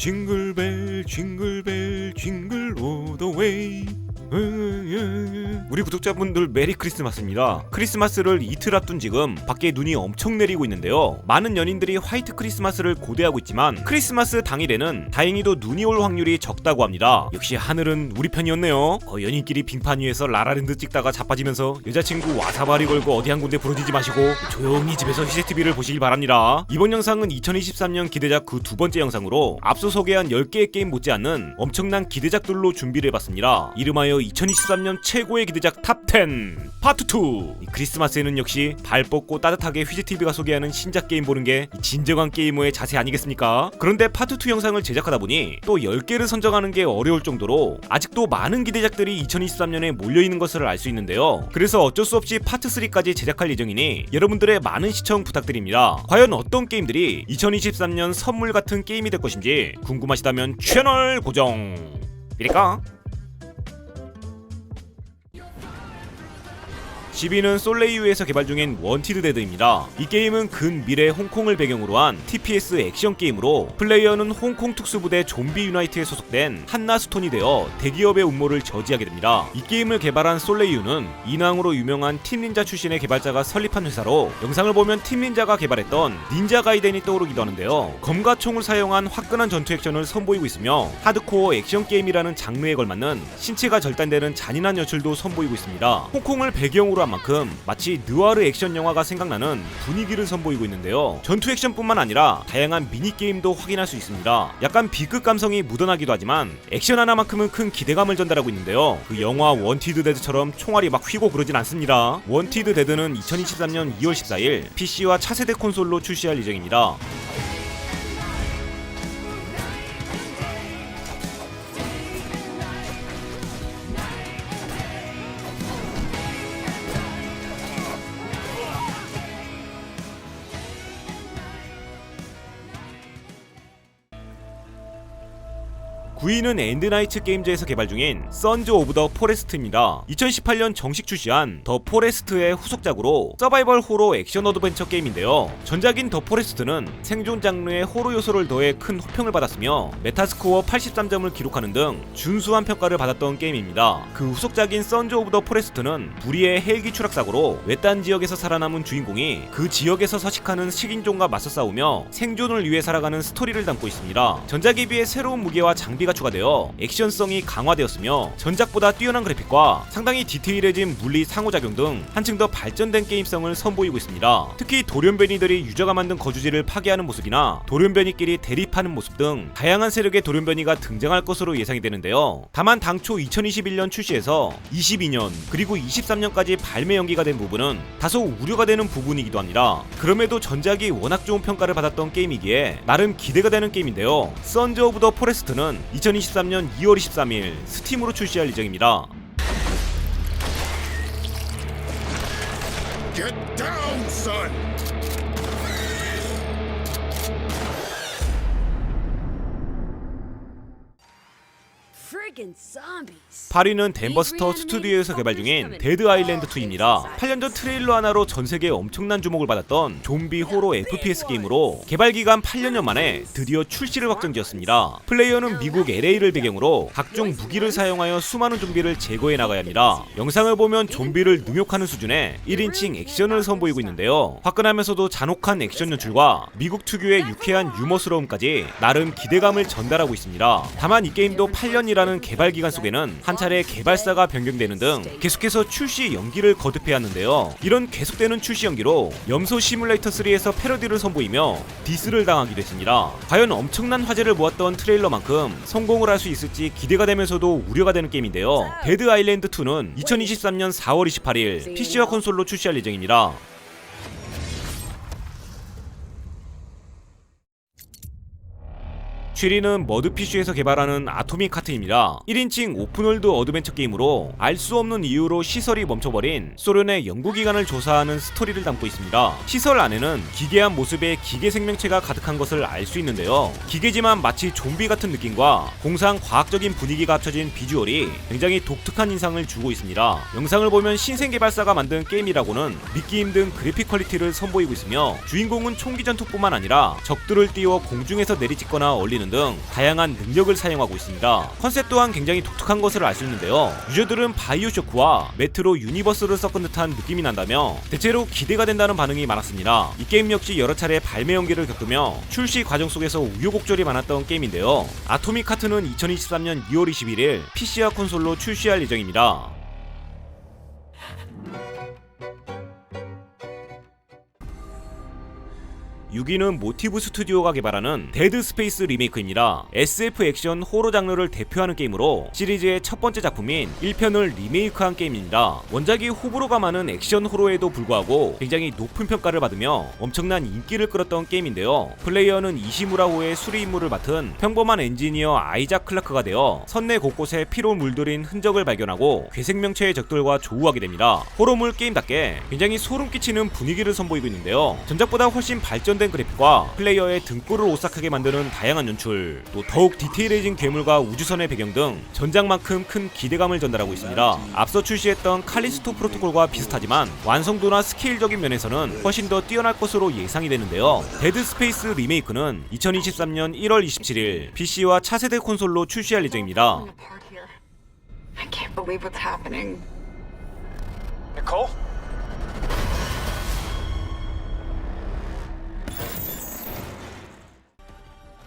징글벨 징글벨 징글 오더 웨이 우리 구독자분들 메리 크리스마스입니다. 크리스마스를 이틀 앞둔 지금 밖에 눈이 엄청 내리고 있는데요. 많은 연인들이 화이트 크리스마스를 고대하고 있지만 크리스마스 당일에는 다행히도 눈이 올 확률이 적다고 합니다. 역시 하늘은 우리 편이었네요. 어, 연인끼리 빙판 위에서 라라랜드 찍다가 자빠지면서 여자친구 와사바리 걸고 어디 한 군데 부러지지 마시고 조용히 집에서 CCTV를 보시길 바랍니다. 이번 영상은 2023년 기대작 그 두 번째 영상으로 앞서 소개한 10개의 게임 못지않는 엄청난 기대작들로 준비를 해봤습니다. 이름하여 2023년 최고의 기대작 탑10 파트 2이 크리스마스에는 역시 발 뻗고 따뜻하게 휘즈TV가 소개하는 신작 게임 보는 게 진정한 게이머의 자세 아니겠습니까? 그런데 파트 2 영상을 제작하다 보니 또 10개를 선정하는 게 어려울 정도로 아직도 많은 기대작들이 2023년에 몰려있는 것을 알 수 있는데요. 그래서 어쩔 수 없이 파트 3까지 제작할 예정이니 여러분들의 많은 시청 부탁드립니다. 과연 어떤 게임들이 2023년 선물 같은 게임이 될 것인지 궁금하시다면 채널 고정. 이리까 12는 솔레이유에서 개발 중인 원티드 데드입니다. 이 게임은 근 미래 홍콩을 배경으로 한 TPS 액션 게임으로 플레이어는 홍콩 특수부대 좀비 유나이트에 소속된 한나 스톤이 되어 대기업의 음모를 저지하게 됩니다. 이 게임을 개발한 솔레이유는 인왕으로 유명한 팀닌자 출신의 개발자가 설립한 회사로 영상을 보면 팀닌자가 개발했던 닌자 가이덴이 떠오르기도 하는데요. 검과 총을 사용한 화끈한 전투 액션을 선보이고 있으며 하드코어 액션 게임이라는 장르에 걸맞는 신체가 절단되는 잔인한 연출도 선보이고 있습니다. 홍콩을 배경으로 한 만큼 마치 느와르 액션 영화가 생각나는 분위기를 선보이고 있는데요. 전투 액션뿐만 아니라 다양한 미니 게임도 확인할 수 있습니다. 약간 B급 감성이 묻어나기도 하지만 액션 하나만큼은 큰 기대감을 전달하고 있는데요. 그 영화 원티드 데드처럼 총알이 막 휘고 그러진 않습니다. 원티드 데드는 2023년 2월 14일 PC와 차세대 콘솔로 출시할 예정입니다. 구인은 엔드나이츠 게임즈에서 개발 중인 선즈 오브 더 포레스트입니다. 2018년 정식 출시한 더 포레스트의 후속작으로 서바이벌 호러 액션 어드벤처 게임인데요. 전작인 더 포레스트는 생존 장르의 호러 요소를 더해 큰 호평을 받았으며 메타스코어 83점을 기록하는 등 준수한 평가를 받았던 게임입니다. 그 후속작인 선즈 오브 더 포레스트는 불의의 헬기 추락 사고로 외딴 지역에서 살아남은 주인공이 그 지역에서 서식하는 식인종과 맞서 싸우며 생존을 위해 살아가는 스토리를 담고 있습니다. 전작에 비해 새로운 무게와 장비가 추가되어 액션성이 강화되었으며 전작보다 뛰어난 그래픽과 상당히 디테일해진 물리 상호작용 등 한층 더 발전된 게임성을 선보이고 있습니다. 특히 돌연변이들이 유저가 만든 거주지를 파괴하는 모습이나 돌연변이끼리 대립하는 모습 등 다양한 세력의 돌연변이가 등장할 것으로 예상이 되는데요. 다만 당초 2021년 출시에서 22년 그리고 23년까지 발매 연기가 된 부분은 다소 우려가 되는 부분이기도 합니다. 그럼에도 전작이 워낙 좋은 평가를 받았던 게임이기에 나름 기대가 되는 게임인데요. 선즈 오브 더 포레스트는 2023년 2월 23일 스팀으로 출시할 예정입니다. Get down, son! 8위는 덴버스터 스튜디오에서 개발 중인 데드 아일랜드 2입니다. 8년 전 트레일러 하나로 전 세계에 엄청난 주목을 받았던 좀비 호러 FPS 게임으로 개발 기간 8년여 만에 드디어 출시를 확정지었습니다. 플레이어는 미국 LA를 배경으로 각종 무기를 사용하여 수많은 좀비를 제거해 나가야 합니다. 영상을 보면 좀비를 능욕하는 수준의 1인칭 액션을 선보이고 있는데요. 화끈하면서도 잔혹한 액션 연출과 미국 특유의 유쾌한 유머스러움까지 나름 기대감을 전달하고 있습니다. 다만 이 게임도 8년이라는 개발 기간 속에는 한 차례 개발사가 변경되는 등 계속해서 출시 연기를 거듭해야 하는데요. 이런 계속되는 출시 연기로 염소 시뮬레이터 3에서 패러디를 선보이며 디스를 당하기도 했습니다. 과연 엄청난 화제를 모았던 트레일러만큼 성공을 할 수 있을지 기대가 되면서도 우려가 되는 게임인데요. 데드 아일랜드 2는 2023년 4월 28일 PC와 콘솔로 출시할 예정입니다. 취리는 머드피쉬에서 개발하는 아토믹 카트입니다. 1인칭 오픈월드 어드벤처 게임으로 알 수 없는 이유로 시설이 멈춰버린 소련의 연구기관을 조사하는 스토리를 담고 있습니다. 시설 안에는 기괴한 모습의 기계 생명체가 가득한 것을 알 수 있는데요. 기계지만 마치 좀비 같은 느낌과 공상 과학적인 분위기가 합쳐진 비주얼이 굉장히 독특한 인상을 주고 있습니다. 영상을 보면 신생 개발사가 만든 게임이라고는 믿기 힘든 그래픽 퀄리티를 선보이고 있으며 주인공은 총기 전투뿐만 아니라 적들을 띄워 공중에서 내리찍거나 얼리는 발견 등 다양한 능력을 사용하고 있습니다. 컨셉 또한 굉장히 독특한 것을 알수 있는데요. 유저들은 바이오쇼크와 메트로 유니버스를 섞은 듯한 느낌이 난다며 대체로 기대가 된다는 반응이 많았습니다. 이 게임 역시 여러 차례 발매 연기를 겪으며 출시 과정 속에서 우여곡절이 많았던 게임인데요. 아토믹 하트는 2023년 2월 21일 PC와 콘솔로 출시할 예정입니다. 6위는 모티브 스튜디오가 개발하는 데드 스페이스 리메이크입니다. SF 액션 호러 장르를 대표하는 게임으로 시리즈의 첫 번째 작품인 1편을 리메이크한 게임입니다. 원작이 호불호가 많은 액션 호러에도 불구하고 굉장히 높은 평가를 받으며 엄청난 인기를 끌었던 게임인데요. 플레이어는 이시무라호의 수리 임무를 맡은 평범한 엔지니어 아이작 클라크가 되어 선내 곳곳에 피로 물들인 흔적을 발견하고 괴생명체의 적들과 조우하게 됩니다. 호러물 게임답게 굉장히 소름 끼치는 분위기를 선보이고 있는데요. 전작보다 훨씬 발전 된 그래픽과 플레이어의 등골을 오싹하게 만드는 다양한 연출, 또 더욱 디테일해진 괴물과 우주선의 배경 등 전작만큼 큰 기대감을 전달하고 있습니다. 앞서 출시했던 칼리스토 프로토콜과 비슷하지만 완성도나 스케일적인 면에서는 훨씬 더 뛰어날 것으로 예상이 되는데요. 데드 스페이스 리메이크는 2023년 1월 27일 PC와 차세대 콘솔로 출시할 예정입니다. I can't believe what's happening. Nicole?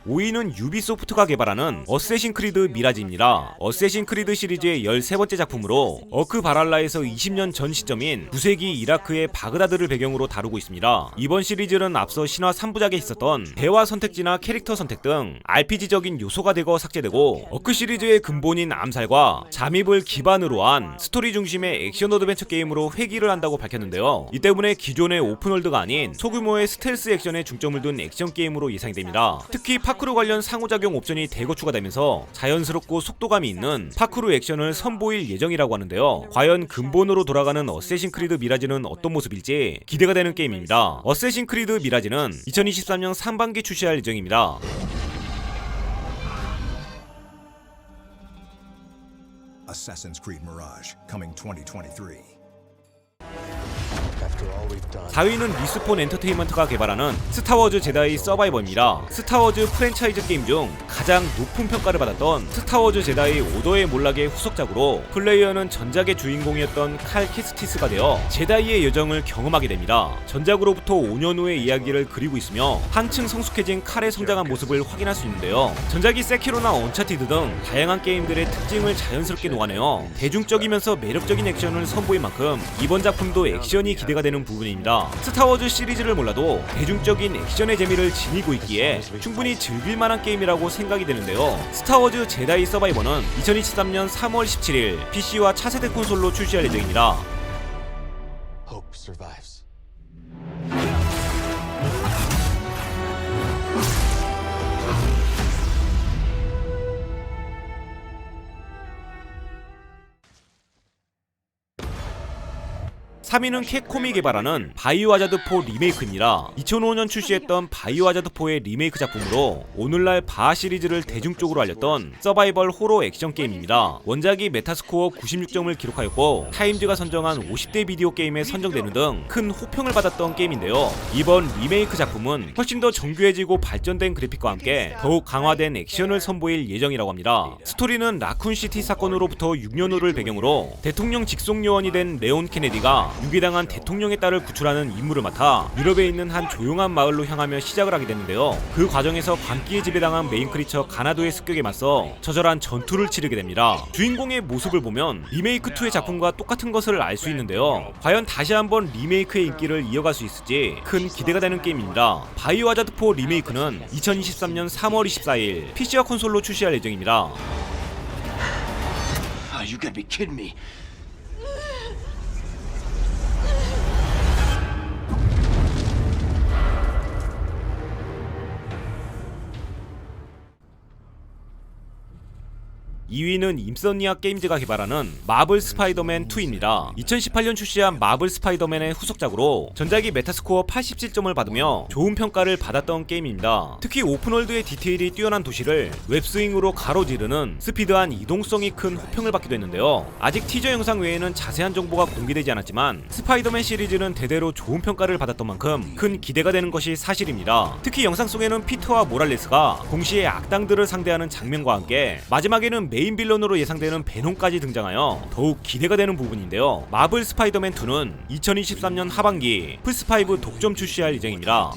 오위는 유비소프트가 개발하는 어쌔신 크리드 미라지입니다. 어쌔신 크리드 시리즈의 13번째 작품으로 어크 바랄라에서 20년 전 시점인 9세기 이라크의 바그다드를 배경으로 다루고 있습니다. 이번 시리즈는 앞서 신화 3부작에 있었던 대화 선택지나 캐릭터 선택 등 RPG적인 요소가 되고 삭제되고 어크 시리즈의 근본인 암살과 잠입을 기반으로 한 스토리 중심의 액션 어드벤처 게임으로 회귀를 한다고 밝혔는데요. 이 때문에 기존의 오픈월드가 아닌 소규모의 스텔스 액션에 중점을 둔 액션 게임으로 예상이 됩니다. 특히 파 크루 관련 상호작용 옵션이 대거 추가되면서 자연스럽고 속도감이 있는 파크루 액션을 선보일 예정이라고 하는데요. 과연 근본으로 돌아가는 어쌔신 크리드 미라지는 어떤 모습일지 기대가 되는 게임입니다. 어쌔신 크리드 미라지는 2023년 상반기 출시할 예정입니다. Assassin's Creed Mirage, coming 2023. 4위는 리스폰 엔터테인먼트가 개발하는 스타워즈 제다이 서바이버입니다. 스타워즈 프랜차이즈 게임 중 가장 높은 평가를 받았던 스타워즈 제다이 오더의 몰락의 후속작으로 플레이어는 전작의 주인공이었던 칼 캐스티스가 되어 제다이의 여정을 경험하게 됩니다. 전작으로부터 5년 후의 이야기를 그리고 있으며 한층 성숙해진 칼의 성장한 모습을 확인할 수 있는데요. 전작이 세키로나 언차티드 등 다양한 게임들의 특징을 자연스럽게 녹아내어 대중적이면서 매력적인 액션을 선보인 만큼 이번 작품도 액션이 기대가 되는 부분입니다. 스타워즈 시리즈를 몰라도 대중적인 액션의 재미를 지니고 있기에 충분히 즐길 만한 게임이라고 생각이 되는데요. 스타워즈 제다이 서바이버는 2023년 3월 17일 PC와 차세대 콘솔로 출시할 예정입니다. Hope survives. 삼위는 캡콤이 개발하는 바이오하자드4 리메이크입니다. 2005년 출시했던 바이오하자드4의 리메이크 작품으로 오늘날 바하 시리즈를 대중적으로 알렸던 서바이벌 호러 액션 게임입니다. 원작이 메타스코어 96점을 기록하였고 타임즈가 선정한 50대 비디오 게임에 선정되는 등 큰 호평을 받았던 게임인데요. 이번 리메이크 작품은 훨씬 더 정교해지고 발전된 그래픽과 함께 더욱 강화된 액션을 선보일 예정이라고 합니다. 스토리는 라쿤시티 사건으로부터 6년 후를 배경으로 대통령 직속 요원이 된 레온 케네디가 유기당한 대통령의 딸을 구출하는 임무를 맡아 유럽에 있는 한 조용한 마을로 향하며 시작을 하게 되는데요. 그 과정에서 광기에 지배당한 메인 크리처 가나도의 습격에 맞서 처절한 전투를 치르게 됩니다. 주인공의 모습을 보면 리메이크 2의 작품과 똑같은 것을 알 수 있는데요. 과연 다시 한번 리메이크의 인기를 이어갈 수 있을지 큰 기대가 되는 게임입니다. 바이오하자드 4 리메이크는 2023년 3월 24일 PC와 콘솔로 출시할 예정입니다. Oh, 2위는 임선니아 게임즈가 개발하는 마블 스파이더맨 2입니다. 2018년 출시한 마블 스파이더맨의 후속작으로 전작이 메타스코어 87점을 받으며 좋은 평가를 받았던 게임입니다. 특히 오픈월드의 디테일이 뛰어난 도시를 웹스윙으로 가로지르는 스피드한 이동성이 큰 호평을 받기도 했는데요. 아직 티저 영상 외에는 자세한 정보가 공개되지 않았지만 스파이더맨 시리즈는 대대로 좋은 평가를 받았던 만큼 큰 기대가 되는 것이 사실입니다. 특히 영상 속에는 피터와 모랄레스가 동시에 악당들을 상대하는 장면과 함께 마지막에는 메인 빌런으로 예상되는 베놈까지 등장하여 더욱 기대가 되는 부분인데요. 마블 스파이더맨 2는 2023년 하반기 플스5 독점 출시할 예정입니다.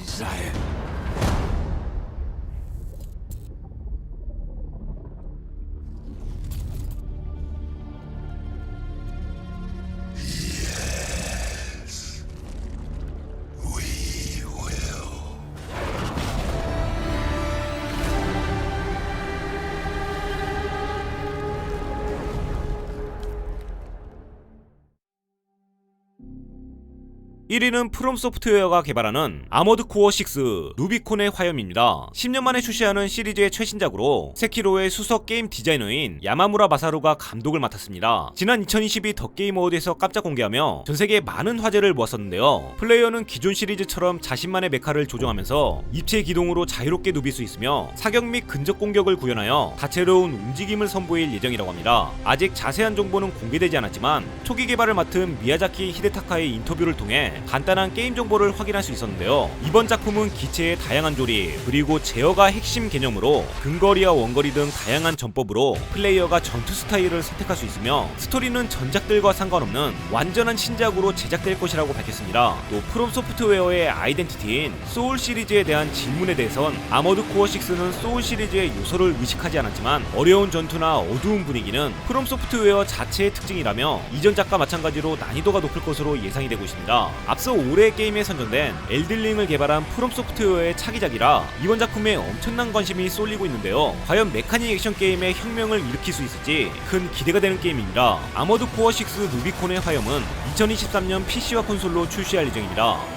일위는 프롬 소프트웨어가 개발하는 아머드 코어 6 루비콘의 화염입니다. 10년 만에 출시하는 시리즈의 최신작으로 세키로의 수석 게임 디자이너인 야마무라 마사루가 감독을 맡았습니다. 지난 2022 더 게임 어워드에서 깜짝 공개하며 전 세계에 많은 화제를 모았었는데요. 플레이어는 기존 시리즈처럼 자신만의 메카를 조정하면서 입체 기동으로 자유롭게 누빌 수 있으며 사격 및 근접 공격을 구현하여 다채로운 움직임을 선보일 예정이라고 합니다. 아직 자세한 정보는 공개되지 않았지만 초기 개발을 맡은 미야자키 히데타카의 인터뷰를 통해 간단한 게임 정보를 확인할 수 있었는데요. 이번 작품은 기체의 다양한 조립 그리고 제어가 핵심 개념으로 근거리와 원거리 등 다양한 전법으로 플레이어가 전투 스타일을 선택할 수 있으며 스토리는 전작들과 상관없는 완전한 신작으로 제작될 것이라고 밝혔습니다. 또 프롬 소프트웨어의 아이덴티티인 소울 시리즈에 대한 질문에 대해선 아머드 코어 6는 소울 시리즈의 요소를 의식하지 않았지만 어려운 전투나 어두운 분위기는 프롬 소프트웨어 자체의 특징이라며 이전 작과 마찬가지로 난이도가 높을 것으로 예상이 되고 있습니다. 앞서 올해 게임에 선정된 엘들링을 개발한 프롬 소프트웨어의 차기작이라 이번 작품에 엄청난 관심이 쏠리고 있는데요. 과연 메카닉 액션 게임의 혁명을 일으킬 수 있을지 큰 기대가 되는 게임입니다. 아머드 코어 6 루비콘의 화염은 2023년 PC와 콘솔로 출시할 예정입니다.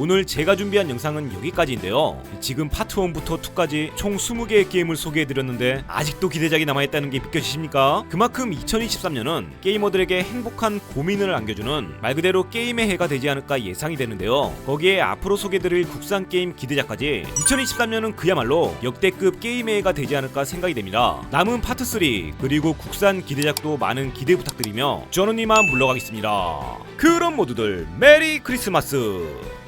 오늘 제가 준비한 영상은 여기까지인데요. 지금 파트 1부터 2까지 총 20개의 게임을 소개해드렸는데 아직도 기대작이 남아있다는 게 믿겨지십니까? 그만큼 2023년은 게이머들에게 행복한 고민을 안겨주는 말 그대로 게임의 해가 되지 않을까 예상이 되는데요. 거기에 앞으로 소개드릴 국산 게임 기대작까지 2023년은 그야말로 역대급 게임의 해가 되지 않을까 생각이 됩니다. 남은 파트 3 그리고 국산 기대작도 많은 기대 부탁드리며 저는 이만 물러가겠습니다. 그럼 모두들 메리 크리스마스!